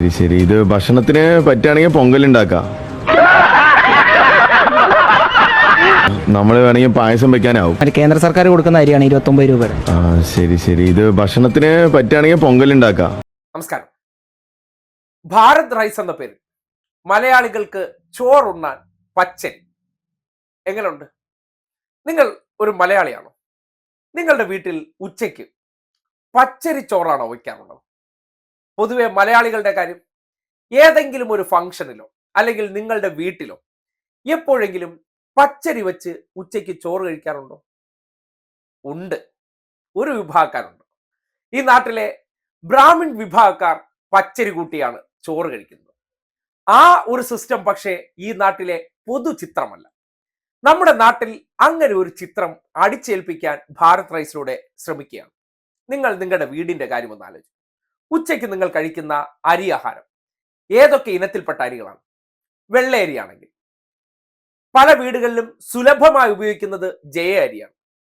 ശരി ശരി. ഇത് ഭക്ഷണത്തിന് പറ്റുകയാണെങ്കിൽ പൊങ്കൽ ഉണ്ടാക്കാം. നമ്മൾ വേണമെങ്കിൽ പായസം വെക്കാനാവും. കേന്ദ്ര സർക്കാർ കൊടുക്കുന്ന അരിയാണ് ഇരുപത്തൊമ്പത് രൂപയുടെ ആ ശരി ശരി. ഇത് ഭക്ഷണത്തിന് പറ്റുകയാണെങ്കിൽ പൊങ്കൽ ഉണ്ടാക്കാം. നമസ്കാരം. ഭാരത് റൈസ് എന്ന പേര് മലയാളികൾക്ക് ചോറുണ്ണാൻ പച്ചൻ എങ്ങനെയുണ്ട് നിങ്ങൾ ഒരു മലയാളിയാണോ? നിങ്ങളുടെ വീട്ടിൽ ഉച്ചയ്ക്ക് പച്ചരി ചോറാണോ വയ്ക്കാറുള്ളത്? പൊതുവെ മലയാളികളുടെ കാര്യം ഏതെങ്കിലും ഒരു ഫംഗ്ഷനിലോ അല്ലെങ്കിൽ നിങ്ങളുടെ വീട്ടിലോ എപ്പോഴെങ്കിലും പച്ചരി വെച്ച് ഉച്ചയ്ക്ക് ചോറ് കഴിക്കാറുണ്ടോ? ഉണ്ട്. ഒരു വിഭാഗക്കാരുണ്ട്. ഈ നാട്ടിലെ ബ്രാഹ്മിൺ വിഭാഗക്കാർ പച്ചരി കൂട്ടിയാണ് ചോറ് കഴിക്കുന്നത്. ആ ഒരു സിസ്റ്റം പക്ഷേ ഈ നാട്ടിലെ പൊതു ചിത്രമല്ല. നമ്മുടെ നാട്ടിൽ അങ്ങനെ ഒരു ചിത്രം അടിച്ചേൽപ്പിക്കാൻ ഭാരത് റൈസിലൂടെ ശ്രമിക്കുകയാണ്. നിങ്ങൾ നിങ്ങളുടെ വീടിന്റെ കാര്യം ഒന്ന് ആലോചിച്ചു ഉച്ചയ്ക്ക് നിങ്ങൾ കഴിക്കുന്ന അരി ആഹാരം. ഏതൊക്കെ ഇനത്തിൽപ്പെട്ട അരികളാണ്? വെള്ളയരി ആണെങ്കിൽ പല വീടുകളിലും സുലഭമായി ഉപയോഗിക്കുന്നത് ജയ അരിയാണ്.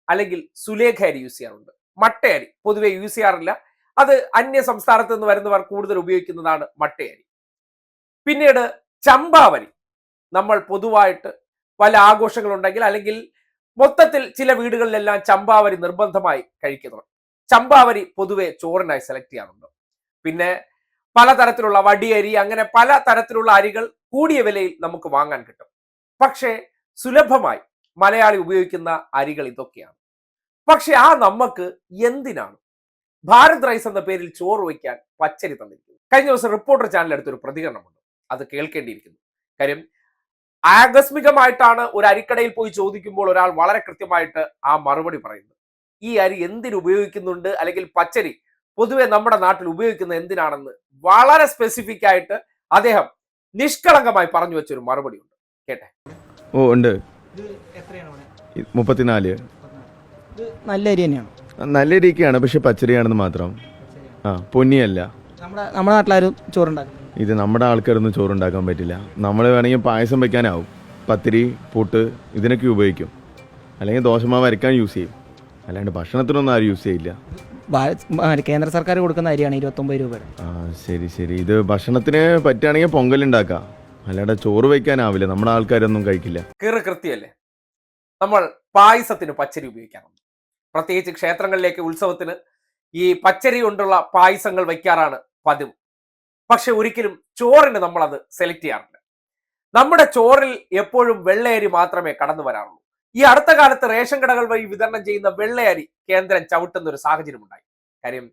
അല്ലെങ്കിൽ സുലേഖ അരി യൂസ് ചെയ്യാറുണ്ട്. മട്ടയരി പൊതുവെ യൂസ് ചെയ്യാറില്ല. അത് അന്യ സംസ്ഥാനത്ത് നിന്ന് വരുന്നവർ കൂടുതൽ ഉപയോഗിക്കുന്നതാണ് മട്ടയരി പിന്നീട് ചമ്പാവരി. നമ്മൾ പൊതുവായിട്ട് പല ആഘോഷങ്ങളുണ്ടെങ്കിൽ അല്ലെങ്കിൽ മൊത്തത്തിൽ ചില വീടുകളിലെല്ലാം ചമ്പാവരി നിർബന്ധമായി കഴിക്കുന്നുണ്ട് ചമ്പാവരി പൊതുവെ ചോറിനായി സെലക്ട് ചെയ്യാറുണ്ട്. പിന്നെ പലതരത്തിലുള്ള വടിയരി അങ്ങനെ പല തരത്തിലുള്ള അരികൾ കൂടിയ വിലയിൽ നമുക്ക് വാങ്ങാൻ കിട്ടും. പക്ഷേ സുലഭമായി മലയാളി ഉപയോഗിക്കുന്ന അരികൾ ഇതൊക്കെയാണ്. പക്ഷെ ആ നമുക്ക് എന്തിനാണ്? ഭാരത് റൈസ് എന്ന പേരിൽ ചോറ് വയ്ക്കാൻ പച്ചരി തന്നിരിക്കുന്നു. കഴിഞ്ഞ ദിവസം റിപ്പോർട്ടർ ചാനൽ എടുത്തൊരു പ്രതികരണമുണ്ട്. അത് കേൾക്കേണ്ടിയിരിക്കുന്നു. കാര്യം ആകസ്മികമായിട്ടാണ് ഒരു അരിക്കടയിൽ പോയി ചോദിക്കുമ്പോൾ ഒരാൾ വളരെ കൃത്യമായിട്ട് ആ മറുപടി പറയുന്നത്. ഈ അരി എന്തിനു ഉപയോഗിക്കുന്നുണ്ട്? അല്ലെങ്കിൽ പച്ചരി പൊതുവെ നമ്മുടെ നാട്ടിൽ ഉപയോഗിക്കുന്നത് എന്തിനാണെന്ന് വളരെ സ്പെസിഫിക് ആയിട്ട് അദ്ദേഹം നിഷ്കളങ്കമായി പറഞ്ഞു വെച്ചൊരു മറുപടി ഉണ്ട് കേട്ടെ? ഓ ഉണ്ട്. മുപ്പത്തിനാല്. നല്ല അരി തന്നെയാണ്. നല്ല അരിയൊക്കെയാണ് പക്ഷെ പച്ചരിയാണെന്ന് മാത്രം. ആ പൊന്നിയല്ല. നമ്മുടെ നമ്മുടെ നാട്ടിലാരും ചോറുണ്ടാക്കും ഇത് നമ്മുടെ ആൾക്കാരൊന്നും ചോറുണ്ടാക്കാൻ പറ്റില്ല. നമ്മൾ വേണമെങ്കിൽ പായസം വെക്കാനാവും. പത്തിരി പുട്ട് ഇതിനൊക്കെ ഉപയോഗിക്കും. അല്ലെങ്കിൽ ദോശമാവ് അരക്കാൻ യൂസ് ചെയ്യും. അല്ലാണ്ട് ഭക്ഷണത്തിനൊന്നും ആരും യൂസ് ചെയ്യില്ല. കേന്ദ്ര സർക്കാർ കൊടുക്കുന്ന അരിയാണ് ഇരുപത്തൊമ്പത് രൂപയുടെ. ആ ശരി ശരി. ഇത് ഭക്ഷണത്തിന് പറ്റുകയാണെങ്കിൽ പൊങ്കൽ ഉണ്ടാക്കാം. അല്ലാതെ ചോറ് വയ്ക്കാനാവില്ല. നമ്മുടെ ആൾക്കാരൊന്നും കഴിക്കില്ല. കീറ് കൃത്യല്ലേ? നമ്മൾ പായസത്തിന് പച്ചരി ഉപയോഗിക്കാറുണ്ട് പ്രത്യേകിച്ച് ക്ഷേത്രങ്ങളിലേക്ക് ഉത്സവത്തിന് ഈ പച്ചരി കൊണ്ടുള്ള പായസങ്ങൾ വയ്ക്കാറാണ് പതിവ്. പക്ഷെ ഒരിക്കലും ചോറിന് നമ്മൾ അത് സെലക്ട് ചെയ്യാറില്ല. നമ്മുടെ ചോറിൽ എപ്പോഴും വെള്ളയരി മാത്രമേ കടന്നു വരാറുള്ളൂ. ഈ അടുത്ത കാലത്ത് റേഷൻ കടകൾ വഴി വിതരണം ചെയ്യുന്ന വെള്ളയരി കേന്ദ്രം ചവിട്ടുന്ന ഒരു സാഹചര്യം ഉണ്ടായി കാര്യം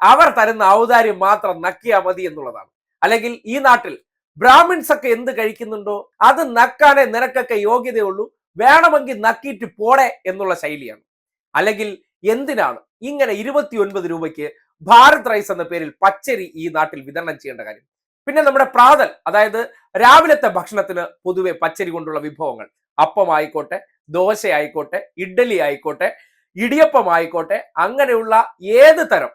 അവർ തരുന്ന ഔദാര്യം മാത്രം നക്കിയാൽ മതി എന്നുള്ളതാണ്. അല്ലെങ്കിൽ ഈ നാട്ടിൽ ബ്രാഹ്മിൺസ് ഒക്കെ എന്ത് കഴിക്കുന്നുണ്ടോ? അത് നക്കാനേ നിനക്കൊക്കെ യോഗ്യതയുള്ളൂ. വേണമെങ്കിൽ നക്കിയിട്ട് പോടെ എന്നുള്ള ശൈലിയാണ്. അല്ലെങ്കിൽ എന്തിനാണ് ഇങ്ങനെ ഇരുപത്തി ഒൻപത് രൂപയ്ക്ക് ഭാരത് റൈസ് എന്ന പേരിൽ പച്ചരി ഈ നാട്ടിൽ വിതരണം ചെയ്യേണ്ട കാര്യം? പിന്നെ നമ്മുടെ പ്രാതൽ അതായത് രാവിലത്തെ ഭക്ഷണത്തിന് പൊതുവെ പച്ചരി കൊണ്ടുള്ള വിഭവങ്ങൾ. അപ്പം ആയിക്കോട്ടെ ദോശ ആയിക്കോട്ടെ ഇഡ്ഡലി ആയിക്കോട്ടെ ഇടിയപ്പം ആയിക്കോട്ടെ അങ്ങനെയുള്ള ഏത് തരം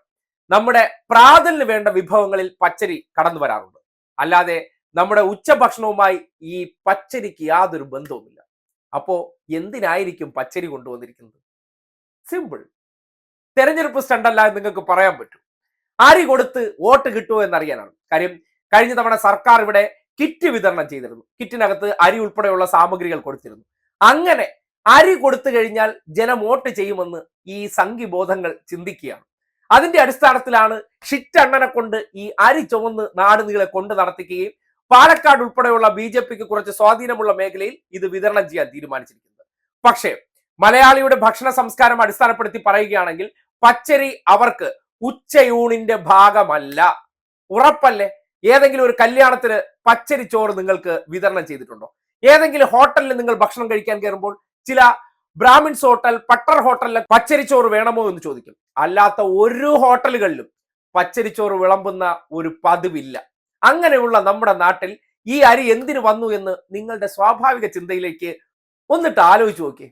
നമ്മുടെ പ്രാതലിന് വേണ്ട വിഭവങ്ങളിൽ പച്ചരി കടന്നു വരാറുണ്ട്. അല്ലാതെ നമ്മുടെ ഉച്ചഭക്ഷണവുമായി ഈ പച്ചരിക്ക് യാതൊരു ബന്ധവുമില്ല. അപ്പോ എന്തിനായിരിക്കും പച്ചരി കൊണ്ടുവന്നിരിക്കുന്നത്? സിമ്പിൾ. തെരഞ്ഞെടുപ്പ് സ്റ്റണ്ടല്ല എന്ന് നിങ്ങൾക്ക് പറയാൻ പറ്റും. അരി കൊടുത്ത് വോട്ട് കിട്ടുമോ എന്നറിയാനാണ്. കാര്യം കഴിഞ്ഞ തവണ സർക്കാർ ഇവിടെ കിറ്റ് വിതരണം ചെയ്തിരുന്നു. കിറ്റിനകത്ത് അരി ഉൾപ്പെടെയുള്ള സാമഗ്രികൾ കൊടുത്തിരുന്നു. അങ്ങനെ അരി കൊടുത്തു കഴിഞ്ഞാൽ ജനം വോട്ട് ചെയ്യുമെന്ന് ഈ സംഘിബോധങ്ങൾ ചിന്തിക്കുകയാണ്. അതിന്റെ അടിസ്ഥാനത്തിലാണ് ഷിറ്റണ്ണനെ കൊണ്ട് ഈ അരി ചുമന്ന് നാടുനീളെ കൊണ്ട് നടത്തിക്കുകയും പാലക്കാട് ഉൾപ്പെടെയുള്ള ബി ജെ പിക്ക് കുറച്ച് സ്വാധീനമുള്ള മേഖലയിൽ ഇത് വിതരണം ചെയ്യാൻ തീരുമാനിച്ചിരിക്കുന്നത്. പക്ഷേ മലയാളിയുടെ ഭക്ഷണ സംസ്കാരം അടിസ്ഥാനപ്പെടുത്തി പറയുകയാണെങ്കിൽ പച്ചരി അവർക്ക് ഉച്ചയൂണിന്റെ ഭാഗമല്ല. ഉറപ്പല്ലേ? ഏതെങ്കിലും ഒരു കല്യാണത്തിന് പച്ചരി ചോറ് നിങ്ങൾക്ക് വിതരണം ചെയ്തിട്ടുണ്ടോ? ഏതെങ്കിലും ഹോട്ടലിൽ നിങ്ങൾ ഭക്ഷണം കഴിക്കാൻ കയറുമ്പോൾ ചില ബ്രാഹ്മിൻസ് ഹോട്ടൽ പട്ടർ ഹോട്ടലിലെ പച്ചരിച്ചോറ് വേണമോ എന്ന് ചോദിക്കും. അല്ലാത്ത ഒരു ഹോട്ടലുകളിലും പച്ചരിച്ചോറ് വിളമ്പുന്ന ഒരു പതിവില്ല. അങ്ങനെയുള്ള നമ്മുടെ നാട്ടിൽ ഈ അരി എന്തിനു വന്നു എന്ന് നിങ്ങളുടെ സ്വാഭാവിക ചിന്തയിലേക്ക് ഒന്നിട്ട് ആലോചിച്ച് നോക്കിയേ.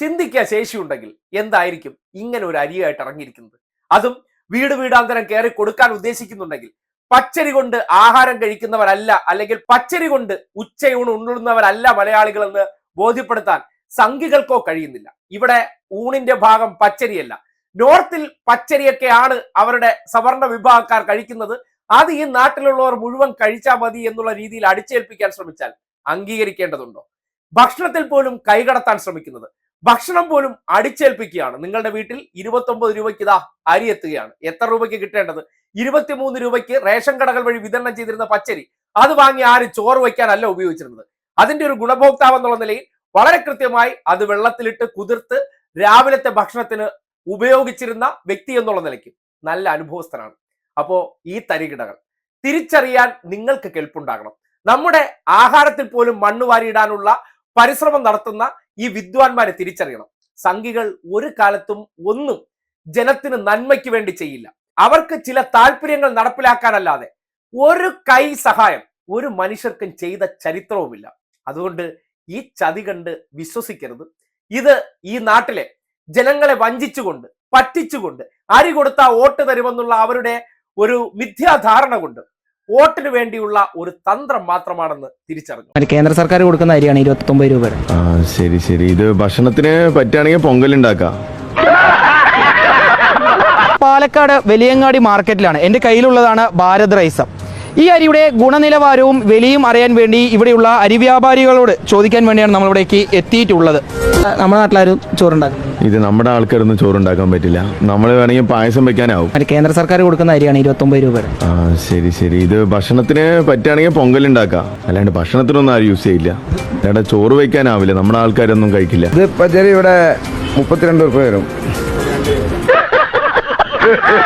ചിന്തിക്കാൻ ശേഷിയുണ്ടെങ്കിൽ എന്തായിരിക്കും ഇങ്ങനെ ഒരു അരിയായിട്ട് ഇറങ്ങിയിരിക്കുന്നത്? അതും വീട് വീടാന്തരം കയറി കൊടുക്കാൻ ഉദ്ദേശിക്കുന്നുണ്ടെങ്കിൽ പച്ചരി കൊണ്ട് ആഹാരം കഴിക്കുന്നവരല്ല അല്ലെങ്കിൽ പച്ചരി കൊണ്ട് ഉച്ചയൂണ് ഉണ്ണുന്നവരല്ല മലയാളികളെന്ന് ബോധ്യപ്പെടുത്താൻ സംഘികൾക്കോ കഴിയുന്നില്ല. ഇവിടെ ഊണിന്റെ ഭാഗം പച്ചരിയല്ല. നോർത്തിൽ പച്ചരിയൊക്കെയാണ് അവരുടെ സവർണ വിഭാഗക്കാർ കഴിക്കുന്നത്. അത് ഈ നാട്ടിലുള്ളവർ മുഴുവൻ കഴിച്ചാൽ മതി എന്നുള്ള രീതിയിൽ അടിച്ചേൽപ്പിക്കാൻ ശ്രമിച്ചാൽ അംഗീകരിക്കേണ്ടതുണ്ടോ? ഭക്ഷണത്തിൽ പോലും കൈകടത്താൻ ശ്രമിക്കുന്നത്. ഭക്ഷണം പോലും അടിച്ചേൽപ്പിക്കുകയാണ്. നിങ്ങളുടെ വീട്ടിൽ ഇരുപത്തൊമ്പത് രൂപയ്ക്ക് ഇതാ അരി എത്തുകയാണ്. എത്ര രൂപയ്ക്ക് കിട്ടേണ്ടത്? ഇരുപത്തിമൂന്ന് രൂപയ്ക്ക് റേഷൻ കടകൾ വഴി വിതരണം ചെയ്തിരുന്ന പച്ചരി. അത് വാങ്ങി ആരും ചോറ് വയ്ക്കാനല്ല ഉപയോഗിച്ചിരുന്നത്. അതിന്റെ ഒരു ഗുണഭോക്താവ് എന്നുള്ള നിലയിൽ വളരെ കൃത്യമായി അത് വെള്ളത്തിലിട്ട് കുതിർത്ത് രാവിലത്തെ ഭക്ഷണത്തിന് ഉപയോഗിച്ചിരുന്ന വ്യക്തി എന്നുള്ള നിലയ്ക്ക് നല്ല അനുഭവസ്ഥനാണ്. അപ്പോ ഈ തരികിടകൾ തിരിച്ചറിയാൻ നിങ്ങൾക്ക് കെൽപ്പുണ്ടാകണം. നമ്മുടെ ആഹാരത്തിൽ പോലും മണ്ണ് വാരിയിടാനുള്ള പരിശ്രമം നടത്തുന്ന ഈ വിദ്വാൻമാരെ തിരിച്ചറിയണം. സംഘികൾ ഒരു കാലത്തും ഒന്നും ജനത്തിന് നന്മയ്ക്ക് വേണ്ടി ചെയ്യില്ല. അവർക്ക് ചില താല്പര്യങ്ങൾ നടപ്പിലാക്കാനല്ലാതെ ഒരു കൈ സഹായം ഒരു മനുഷ്യർക്കും ചെയ്ത ചരിത്രവുമില്ല. അതുകൊണ്ട് ഈ ചതി കണ്ട് വിശ്വസിക്കരുത്. ഇത് ഈ നാട്ടിലെ ജനങ്ങളെ വഞ്ചിച്ചുകൊണ്ട് പറ്റിച്ചുകൊണ്ട് അരി കൊടുത്താൽ വോട്ട് തരുമെന്നുള്ള അവരുടെ ഒരു മിഥ്യാധാരണ കൊണ്ട് വോട്ടിന് വേണ്ടിയുള്ള ഒരു തന്ത്രം മാത്രമാണെന്ന് തിരിച്ചറിഞ്ഞു. കേന്ദ്ര സർക്കാർ കൊടുക്കുന്ന അരിയാണ് ഇരുപത്തൊമ്പത് രൂപ ആ ശരി ശരി. ഇത് ഭക്ഷണത്തിന് പറ്റുകയാണെങ്കിൽ പൊങ്കൽ ഉണ്ടാക്കാം. പാലക്കാട് വലിയങ്ങാടി മാർക്കറ്റിലാണ്. എന്റെ കയ്യിലുള്ളതാണ് ഭാരത് റൈസ് ഈ അരിയുടെ ഗുണനിലവാരവും വിലയും അറിയാൻ വേണ്ടി ഇവിടെയുള്ള അരി വ്യാപാരികളോട് ചോദിക്കാൻ വേണ്ടിയാണ് നമ്മളിവിടേക്ക് എത്തിയിട്ടുള്ളത്. നമ്മുടെ നാട്ടിലാരും ചോറുണ്ടാക്കും ഇത് നമ്മുടെ ആൾക്കാരൊന്നും ചോറുണ്ടാക്കാൻ പറ്റില്ല. നമ്മൾ വേണമെങ്കിൽ പായസം വെക്കാനാവും. കേന്ദ്ര സർക്കാർ കൊടുക്കുന്ന അരിയാണ് ഇരുപത്തൊമ്പത് രൂപയുടെ ആ ശരി ശരി. ഇത് ഭക്ഷണത്തിന് പറ്റുകയാണെങ്കിൽ പൊങ്കൽ ഉണ്ടാക്കാം. അല്ലാണ്ട് ഭക്ഷണത്തിനൊന്നും ആരും യൂസ് ചെയ്യില്ല. അല്ലാണ്ട് ചോറ് വെക്കാനാവില്ല. നമ്മുടെ ആൾക്കാരൊന്നും കഴിക്കില്ല. ഇത് പച്ചരി ഇവിടെ മുപ്പത്തിരണ്ട് റുപ്യ വരും.